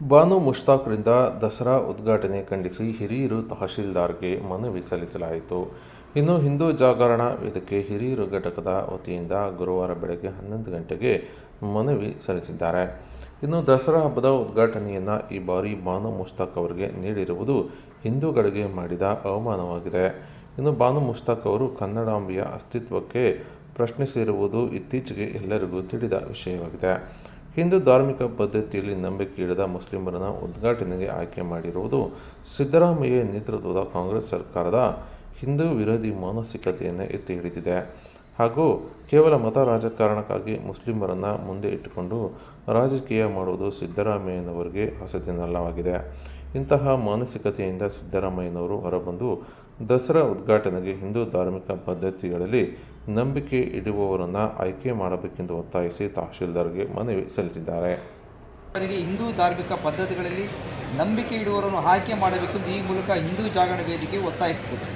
ಬಾನು ಮುಷ್ತಾಕ್ರಿಂದ ದಸರಾ ಉದ್ಘಾಟನೆ ಖಂಡಿಸಿ ಹಿರಿಯರು ತಹಶೀಲ್ದಾರ್ಗೆ ಮನವಿ ಸಲ್ಲಿಸಲಾಯಿತು. ಇನ್ನು ಹಿಂದೂ ಜಾಗರಣ ವೇದಿಕೆ ಹಿರಿಯರು ಘಟಕದ ವತಿಯಿಂದ ಗುರುವಾರ ಬೆಳಗ್ಗೆ ಹನ್ನೊಂದು ಗಂಟೆಗೆ ಮನವಿ ಸಲ್ಲಿಸಿದ್ದಾರೆ. ಇನ್ನು ದಸರಾ ಹಬ್ಬದ ಉದ್ಘಾಟನೆಯನ್ನು ಈ ಬಾರಿ ಬಾನು ಮುಷ್ತಾಕ್ ಅವರಿಗೆ ನೀಡಿರುವುದು ಹಿಂದೂಗಳಿಗೆ ಮಾಡಿದ ಅವಮಾನವಾಗಿದೆ. ಇನ್ನು ಬಾನು ಮುಷ್ತಾಕ್ ಅವರು ಕನ್ನಡಾಂಬೆಯ ಅಸ್ತಿತ್ವಕ್ಕೆ ಪ್ರಶ್ನಿಸಿರುವುದು ಇತ್ತೀಚೆಗೆ ಎಲ್ಲರಿಗೂ ತಿಳಿದ ವಿಷಯವಾಗಿದೆ. ಹಿಂದೂ ಧಾರ್ಮಿಕ ಪದ್ಧತಿಯಲ್ಲಿ ನಂಬಿಕೆ ಇಡದ ಮುಸ್ಲಿಮರನ್ನು ಉದ್ಘಾಟನೆಗೆ ಆಯ್ಕೆ ಮಾಡಿರುವುದು ಸಿದ್ದರಾಮಯ್ಯ ನೇತೃತ್ವದ ಕಾಂಗ್ರೆಸ್ ಸರ್ಕಾರದ ಹಿಂದೂ ವಿರೋಧಿ ಮಾನಸಿಕತೆಯನ್ನು ಎತ್ತಿ ಹಿಡಿದಿದೆ. ಹಾಗೂ ಕೇವಲ ಮತ ರಾಜಕಾರಣಕ್ಕಾಗಿ ಮುಸ್ಲಿಮರನ್ನು ಮುಂದೆ ಇಟ್ಟುಕೊಂಡು ರಾಜಕೀಯ ಮಾಡುವುದು ಸಿದ್ದರಾಮಯ್ಯನವರಿಗೆ ಹೊಸದಿನಲ್ಲವಾಗಿದೆ ಇಂತಹ ಮಾನಸಿಕತೆಯಿಂದ ಸಿದ್ದರಾಮಯ್ಯನವರು ಹೊರಬಂದು ದಸರಾ ಉದ್ಘಾಟನೆಗೆ ಹಿಂದೂ ಧಾರ್ಮಿಕ ಪದ್ಧತಿಗಳಲ್ಲಿ ನಂಬಿಕೆ ಇಡುವವರನ್ನು ಆಯ್ಕೆ ಮಾಡಬೇಕೆಂದು ಒತ್ತಾಯಿಸಿ ತಹಶೀಲ್ದಾರ್ಗೆ ಮನವಿ ಸಲ್ಲಿಸಿದ್ದಾರೆ. ಅವರಿಗೆ ಹಿಂದೂ ಧಾರ್ಮಿಕ ಪದ್ಧತಿಗಳಲ್ಲಿ ನಂಬಿಕೆ ಇಡುವವರನ್ನು ಆಯ್ಕೆ ಮಾಡಬೇಕೆಂದು ಈ ಮೂಲಕ ಹಿಂದೂ ಜಾಗರಣ ವೇದಿಕೆ ಒತ್ತಾಯಿಸುತ್ತದೆ.